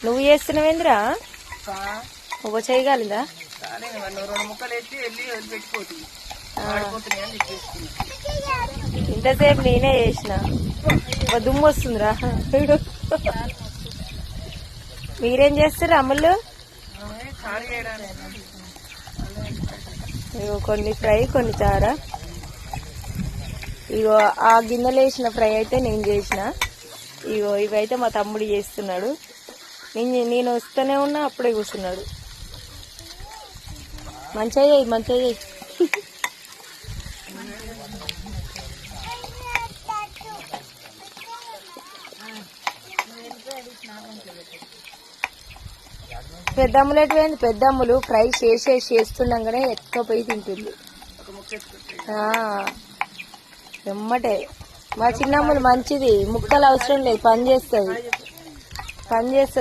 నువ్వు చేస్తున్నావేంద్రా? ఒక చేయగలదా? ఇంతసేపు నేనే చేసిన. ఒక దుమ్ము వస్తుందిరా. మీరేం చేస్తారు అమ్ములు ఇగో కొన్ని ఫ్రై కొన్ని చారా. ఇగో ఆ గిన్నెలు వేసిన ఫ్రై అయితే నేను చేసిన. ఇగో ఇవైతే మా తమ్ముడు చేస్తున్నాడు. నేను నేను వస్తూనే ఉన్నా అప్పుడే కూర్చున్నాడు. మంచిగా చేయి మంచిగా చేయి. పెద్దమ్ములు ఎటువైంది? పెద్దమ్ములు ఫ్రై చేసేసి చేస్తుండగానే ఎత్తుకపోయి తింటుంది. ఎమ్మటే. మా చిన్నమ్మలు మంచిది. ముక్కలు అవసరం లేదు. పని చేస్తుంది. పని చేస్తుంది.